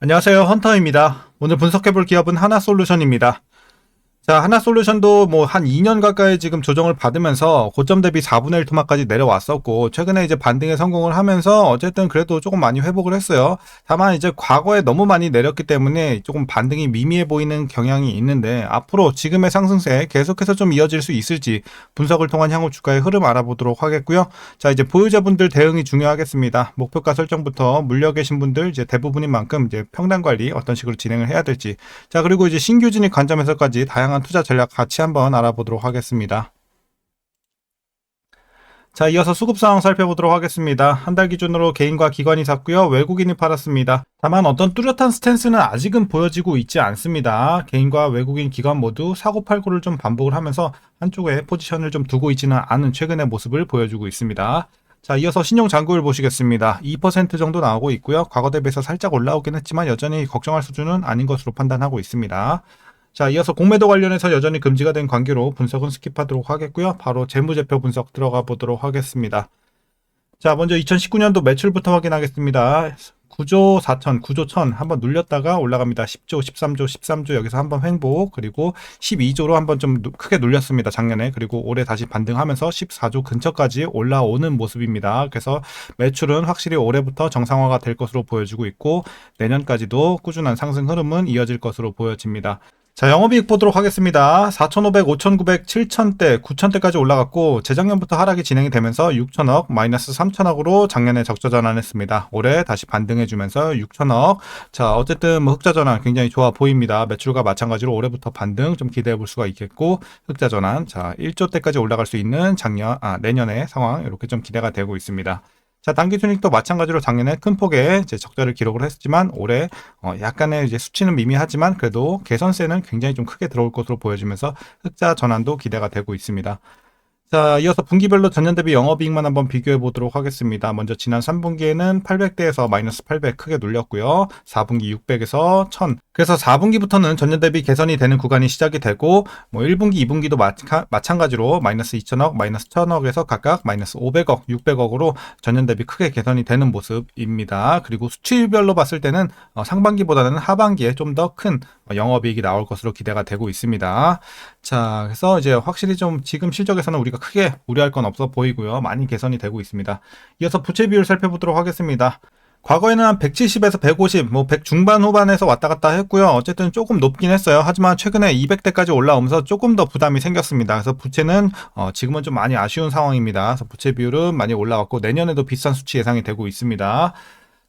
안녕하세요. 헌터입니다. 오늘 분석해볼 기업은 하나솔루션입니다. 자, 하나 솔루션도 뭐 한 2년 가까이 지금 조정을 받으면서 고점 대비 4분의 1 토막까지 내려왔었고, 최근에 이제 반등에 성공을 하면서 어쨌든 그래도 조금 많이 회복을 했어요. 다만 이제 과거에 너무 많이 내렸기 때문에 조금 반등이 미미해 보이는 경향이 있는데, 앞으로 지금의 상승세 계속해서 좀 이어질 수 있을지 분석을 통한 향후 주가의 흐름 알아보도록 하겠고요. 자, 이제 보유자분들 대응이 중요하겠습니다. 목표가 설정부터 물려 계신 분들 이제 대부분인 만큼 이제 평단 관리 어떤 식으로 진행을 해야 될지. 자, 그리고 이제 신규 진입 관점에서까지 다양한 투자 전략 같이 한번 알아보도록 하겠습니다. 자, 이어서 수급 상황 살펴보도록 하겠습니다. 한 달 기준으로 개인과 기관이 샀고요. 외국인이 팔았습니다. 다만 어떤 뚜렷한 스탠스는 아직은 보여지고 있지 않습니다. 개인과 외국인 기관 모두 사고 팔고를 좀 반복을 하면서 한쪽에 포지션을 좀 두고 있지는 않은 최근의 모습을 보여주고 있습니다. 자, 이어서 신용 잔고율 보시겠습니다. 2% 정도 나오고 있고요. 과거 대비해서 살짝 올라오긴 했지만 여전히 걱정할 수준은 아닌 것으로 판단하고 있습니다. 자, 이어서 공매도 관련해서 여전히 금지가 된 관계로 분석은 스킵하도록 하겠고요. 바로 재무제표 분석 들어가 보도록 하겠습니다. 자, 먼저 2019년도 매출부터 확인하겠습니다. 9조 4천, 9조 1000 한번 눌렸다가 올라갑니다. 10조, 13조, 13조 여기서 한번 횡보 그리고 12조로 한번 좀 크게 눌렸습니다. 작년에 그리고 올해 다시 반등하면서 14조 근처까지 올라오는 모습입니다. 그래서 매출은 확실히 올해부터 정상화가 될 것으로 보여지고 있고 내년까지도 꾸준한 상승 흐름은 이어질 것으로 보여집니다. 자, 영업이익 보도록 하겠습니다. 4,500, 5,900, 7,000대, 9,000대까지 올라갔고, 재작년부터 하락이 진행이 되면서 6,000억, 마이너스 3,000억으로 작년에 적자 전환했습니다. 올해 다시 반등해주면서 6,000억. 자, 어쨌든 뭐 흑자 전환 굉장히 좋아 보입니다. 매출과 마찬가지로 올해부터 반등 좀 기대해 볼 수가 있겠고, 흑자 전환. 자, 1조 대까지 올라갈 수 있는 작년, 아, 내년의 상황, 이렇게 좀 기대가 되고 있습니다. 자, 단기 순익도 마찬가지로 작년에 큰 폭의 적자를 기록을 했지만 올해 어, 약간의 이제 수치는 미미하지만 그래도 개선세는 굉장히 좀 크게 들어올 것으로 보여지면서 흑자 전환도 기대가 되고 있습니다. 자, 이어서 분기별로 전년 대비 영업이익만 한번 비교해 보도록 하겠습니다. 먼저 지난 3분기에는 800대에서 마이너스 800 크게 눌렸고요. 4분기 600에서 1000. 그래서 4분기부터는 전년 대비 개선이 되는 구간이 시작이 되고 뭐 1분기, 2분기도 마차, 마찬가 지로 마이너스 2천억, 마이너스 1000억에서 각각 마이너스 500억, 600억으로 전년 대비 크게 개선이 되는 모습입니다. 그리고 수치별로 봤을 때는 어, 상반기보다는 하반기에 좀 더 큰 영업이익이 나올 것으로 기대가 되고 있습니다. 자, 그래서 이제 확실히 좀 지금 실적에서는 우리가 크게 우려할 건 없어 보이고요. 많이 개선이 되고 있습니다. 이어서 부채 비율 살펴보도록 하겠습니다. 과거에는 한 170에서 150, 뭐 100 중반 후반에서 왔다 갔다 했고요. 어쨌든 조금 높긴 했어요. 하지만 최근에 200대까지 올라오면서 조금 더 부담이 생겼습니다. 그래서 부채는 어 지금은 좀 많이 아쉬운 상황입니다. 그래서 부채 비율은 많이 올라왔고 내년에도 비싼 수치 예상이 되고 있습니다.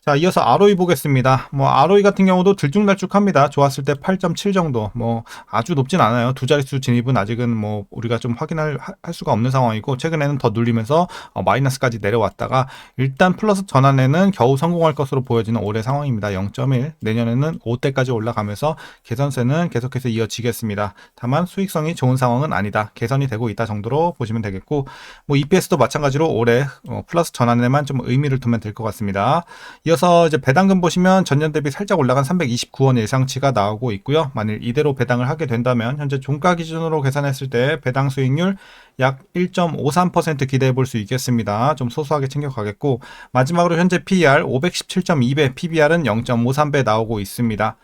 자, 이어서 ROE 보겠습니다. 뭐 ROE 같은 경우도 들쭉날쭉합니다. 좋았을 때 8.7 정도. 뭐 아주 높진 않아요. 두 자릿수 진입은 아직은 뭐 우리가 좀 확인할 할 수가 없는 상황이고 최근에는 더 눌리면서 어, 마이너스까지 내려왔다가 일단 플러스 전환에는 겨우 성공할 것으로 보여지는 올해 상황입니다. 0.1. 내년에는 5대까지 올라가면서 개선세는 계속해서 이어지겠습니다. 다만 수익성이 좋은 상황은 아니다. 개선이 되고 있다 정도로 보시면 되겠고 뭐 EPS도 마찬가지로 올해 어, 플러스 전환에만 좀 의미를 두면 될 것 같습니다. 이어서 이제 배당금 보시면 전년 대비 살짝 올라간 320구원 예상치가 나오고 있고요. 만일 이대로 배당을 하게 된다면 현재 종가 기준으로 계산했을 때 배당 수익률 약 1.53% 기대해 볼 수 있겠습니다. 좀 소소하게 챙겨가겠고 마지막으로 현재 PER 517.2배, PBR은 0.53배 나오고 있습니다.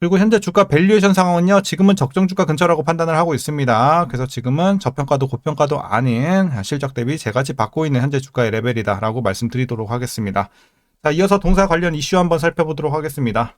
그리고 현재 주가 밸류에이션 상황은요, 지금은 적정 주가 근처라고 판단을 하고 있습니다. 그래서 지금은 저평가도 고평가도 아닌 실적 대비 제가치 받고 있는 현재 주가의 레벨이다라고 말씀드리도록 하겠습니다. 자, 이어서 동사 관련 이슈 한번 살펴보도록 하겠습니다.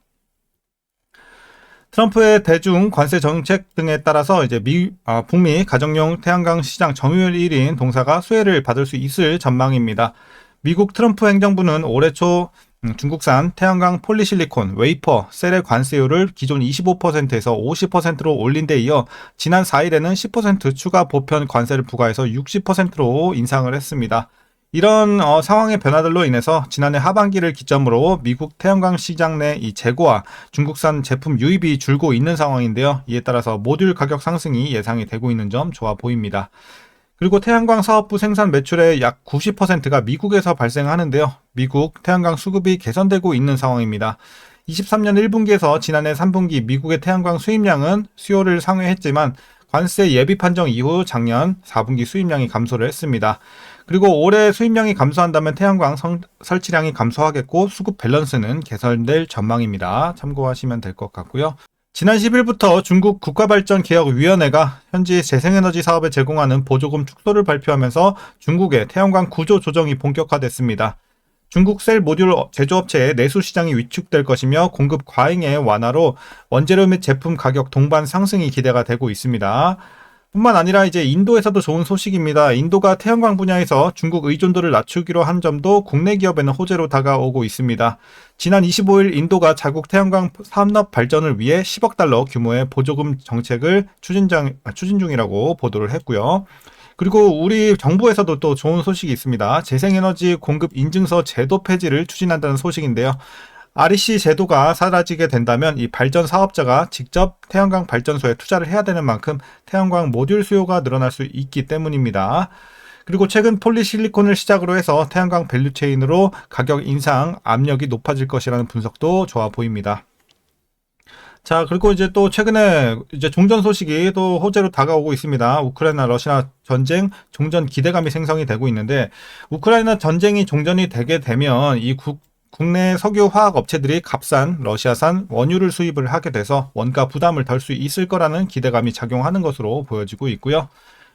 트럼프의 대중 관세 정책 등에 따라서 이제 미, 아, 북미 가정용 태양광 시장 점유율 1인 동사가 수혜를 받을 수 있을 전망입니다. 미국 트럼프 행정부는 올해 초 음, 중국산 태양광 폴리실리콘, 웨이퍼, 셀의 관세율을 기존 25%에서 50%로 올린 데 이어 지난 4일에는 10% 추가 보편 관세를 부과해서 60%로 인상을 했습니다. 이런 어, 상황의 변화들로 인해서 지난해 하반기를 기점으로 미국 태양광 시장 내 이 재고와 중국산 제품 유입이 줄고 있는 상황인데요. 이에 따라서 모듈 가격 상승이 예상이 되고 있는 점 좋아 보입니다. 그리고 태양광 사업부 생산 매출의 약 90%가 미국에서 발생하는데요. 미국 태양광 수급이 개선되고 있는 상황입니다. 23년 1분기에서 지난해 3분기 미국의 태양광 수입량은 수요를 상회했지만 관세 예비 판정 이후 작년 4분기 수입량이 감소를 했습니다. 그리고 올해 수입량이 감소한다면 태양광 성- 설치량이 감소하겠고 수급 밸런스는 개선될 전망입니다. 참고하시면 될 것 같고요. 지난 10일부터 중국 국가발전개혁위원회가 현지 재생에너지 사업에 제공하는 보조금 축소를 발표하면서 중국의 태양광 구조 조정이 본격화됐습니다. 중국 셀 모듈 제조업체의 내수 시장이 위축될 것이며 공급 과잉의 완화로 원재료 및 제품 가격 동반 상승이 기대가 되고 있습니다. 뿐만 아니라 이제 인도에서도 좋은 소식입니다. 인도가 태양광 분야에서 중국 의존도를 낮추기로 한 점도 국내 기업에는 호재로 다가오고 있습니다. 지난 25일 인도가 자국 태양광 산업 발전을 위해 10억 달러 규모의 보조금 정책을 추진, 중- 아, 추진 중이라고 보도를 했고요. 그리고 우리 정부에서도 또 좋은 소식이 있습니다. 재생에너지 공급 인증서 제도 폐지를 추진한다는 소식인데요. REC 제도가 사라지게 된다면 이 발전 사업자가 직접 태양광 발전소에 투자를 해야 되는 만큼 태양광 모듈 수요가 늘어날 수 있기 때문입니다. 그리고 최근 폴리실리콘을 시작으로 해서 태양광 밸류체인으로 가격 인상 압력이 높아질 것이라는 분석도 좋아 보입니다. 자, 그리고 이제 또 최근에 이제 종전 소식이 또 호재로 다가오고 있습니다. 우크라이나 러시아 전쟁 종전 기대감이 생성이 되고 있는데 우크라이나 전쟁이 종전이 되게 되면 이 국, 국내 석유 화학 업체들이 값싼 러시아산 원유를 수입을 하게 돼서 원가 부담을 덜 수 있을 거라는 기대감이 작용하는 것으로 보여지고 있고요.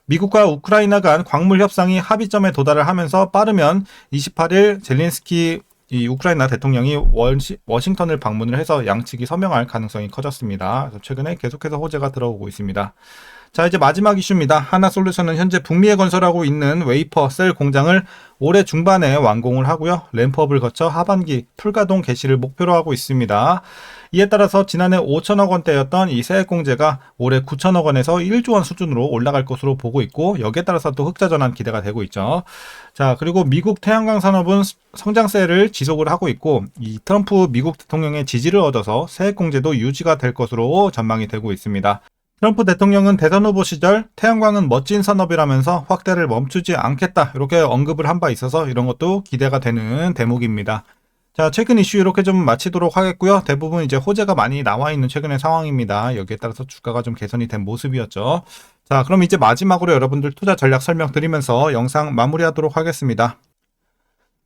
미국과 우크라이나 간 광물 협상이 합의점에 도달을 하면서 빠르면 28일 젤린스키 이 우크라이나 대통령이 워싱턴을 방문을 해서 양측이 서명할 가능성이 커졌습니다. 최근에 계속해서 호재가 들어오고 있습니다. 자, 이제 마지막 이슈입니다. 하나솔루션은 현재 북미에 건설하고 있는 웨이퍼 셀 공장을 올해 중반에 완공을 하고요. 램프업을 거쳐 하반기 풀가동 개시를 목표로 하고 있습니다. 이에 따라서 지난해 5천억 원대였던 이 세액 공제가 올해 9천억 원에서 1조 원 수준으로 올라갈 것으로 보고 있고 여기에 따라서 또 흑자 전환 기대가 되고 있죠. 자, 그리고 미국 태양광 산업은 성장세를 지속을 하고 있고 이 트럼프 미국 대통령의 지지를 얻어서 세액 공제도 유지가 될 것으로 전망이 되고 있습니다. 트럼프 대통령은 대선 후보 시절 태양광은 멋진 산업이라면서 확대를 멈추지 않겠다 이렇게 언급을 한 바 있어서 이런 것도 기대가 되는 대목입니다. 자, 최근 이슈 이렇게 좀 마치도록 하겠고요. 대부분 이제 호재가 많이 나와 있는 최근의 상황입니다. 여기에 따라서 주가가 좀 개선이 된 모습이었죠. 자, 그럼 이제 마지막으로 여러분들 투자 전략 설명드리면서 영상 마무리하도록 하겠습니다.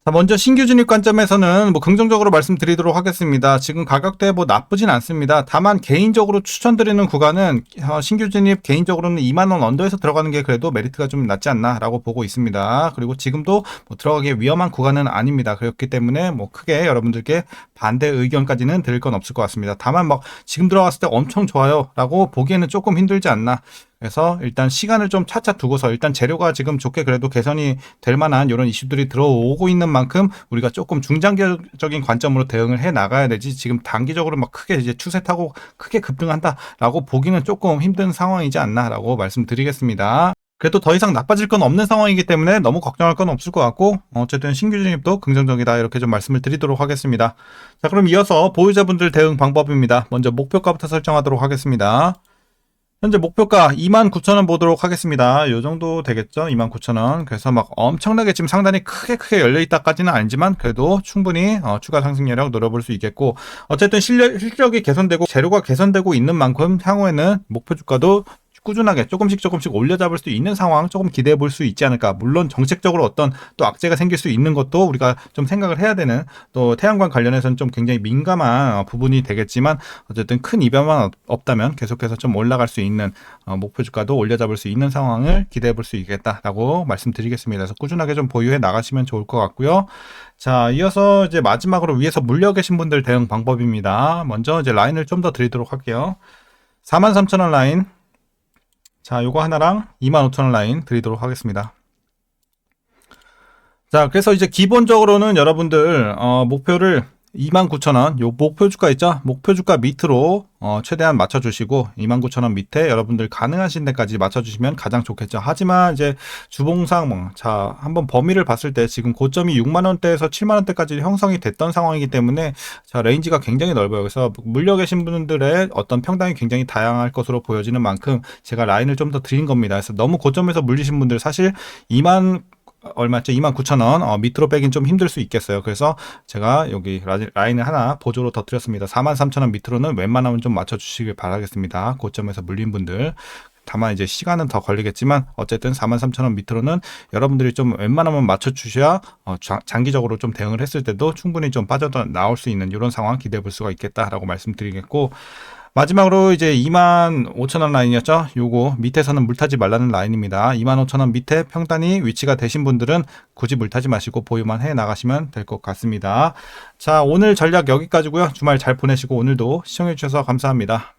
자, 먼저 신규 진입 관점에서는 뭐 긍정적으로 말씀드리도록 하겠습니다. 지금 가격대 뭐 나쁘진 않습니다. 다만 개인적으로 추천드리는 구간은 어, 신규 진입 개인적으로는 2만 원 언더에서 들어가는 게 그래도 메리트가 좀 낫지 않나라고 보고 있습니다. 그리고 지금도 뭐 들어가기 위험한 구간은 아닙니다. 그렇기 때문에 뭐 크게 여러분들께 반대 의견까지는 드릴 건 없을 것 같습니다. 다만 막 지금 들어갔을 때 엄청 좋아요라고 보기에는 조금 힘들지 않나. 그래서 일단 시간을 좀 차차 두고서 일단 재료가 지금 좋게 그래도 개선이 될 만한 이런 이슈들이 들어오고 있는 만큼 우리가 조금 중장기적인 관점으로 대응을 해 나가야 되지 지금 단기적으로 막 크게 이제 추세 타고 크게 급등한다라고 보기는 조금 힘든 상황이지 않나라고 말씀드리겠습니다. 그래도 더 이상 나빠질 건 없는 상황이기 때문에 너무 걱정할 건 없을 것 같고 어쨌든 신규 진입도 긍정적이다 이렇게 좀 말씀을 드리도록 하겠습니다. 자 그럼 이어서 보유자분들 대응 방법입니다. 먼저 목표가부터 설정하도록 하겠습니다. 현재 목표가 29,000원 보도록 하겠습니다. 요 정도 되겠죠? 29,000원. 그래서 막 엄청나게 지금 상단이 크게 크게 열려있다까지는 아니지만 그래도 충분히 어, 추가 상승률력 노려볼 수 있겠고 어쨌든 실력, 실력이 개선되고 재료가 개선되고 있는 만큼 향후에는 목표 주가도 꾸준하게 조금씩 조금씩 올려잡을 수 있는 상황 조금 기대해 볼 수 있지 않을까. 물론 정책적으로 어떤 또 악재가 생길 수 있는 것도 우리가 좀 생각을 해야 되는 또 태양광 관련해서는 좀 굉장히 민감한 어, 부분이 되겠지만 어쨌든 큰 이변만 없- 없다면 계속해서 좀 올라갈 수 있는 어, 목표 주가도 올려잡을 수 있는 상황을 기대해 볼 수 있겠다라고 말씀드리겠습니다. 그래서 꾸준하게 좀 보유해 나가시면 좋을 것 같고요. 자, 이어서 이제 마지막으로 위에서 물려 계신 분들 대응 방법입니다. 먼저 이제 라인을 좀 더 드리도록 할게요. 43,000원 라인 자, 요거 하나랑 25,000원 라인 드리도록 하겠습니다. 자, 그래서 이제 기본적으로는 여러분들, 어, 목표를 29,000원, 요 목표 주가 있죠? 목표 주가 밑으로, 어, 최대한 맞춰주시고, 29,000원 밑에 여러분들 가능하신 데까지 맞춰주시면 가장 좋겠죠. 하지만 이제 주봉상, 뭐, 자, 한번 범위를 봤을 때 지금 고점이 6만 원대에서 7만 원대까지 형성이 됐던 상황이기 때문에, 자, 레인지가 굉장히 넓어요. 그래서 물려 계신 분들의 어떤 평당이 굉장히 다양할 것으로 보여지는 만큼 제가 라인을 좀 더 드린 겁니다. 그래서 너무 고점에서 물리신 분들 사실 2만 얼마죠? 29,000원 어, 밑으로 빼긴 좀 힘들 수 있겠어요. 그래서 제가 여기 라- 라인을 하나 보조로 더 드렸습니다. 43,000원 밑으로는 웬만하면 좀 맞춰주시길 바라겠습니다. 고점에서 물린 분들. 다만 이제 시간은 더 걸리겠지만 어쨌든 43,000원 밑으로는 여러분들이 좀 웬만하면 맞춰주셔야 어, 자- 장기적으로 좀 대응을 했을 때도 충분히 좀 빠져 나올 수 있는 이런 상황 기대해 볼 수가 있겠다라고 말씀드리겠고 마지막으로 이제 2만 5천원 라인이었죠. 요거 밑에서는 물타지 말라는 라인입니다. 2만 5천원 밑에 평단이 위치가 되신 분들은 굳이 물타지 마시고 보유만 해 나가시면 될 것 같습니다. 자, 오늘 전략 여기까지고요. 주말 잘 보내시고 오늘도 시청해 주셔서 감사합니다.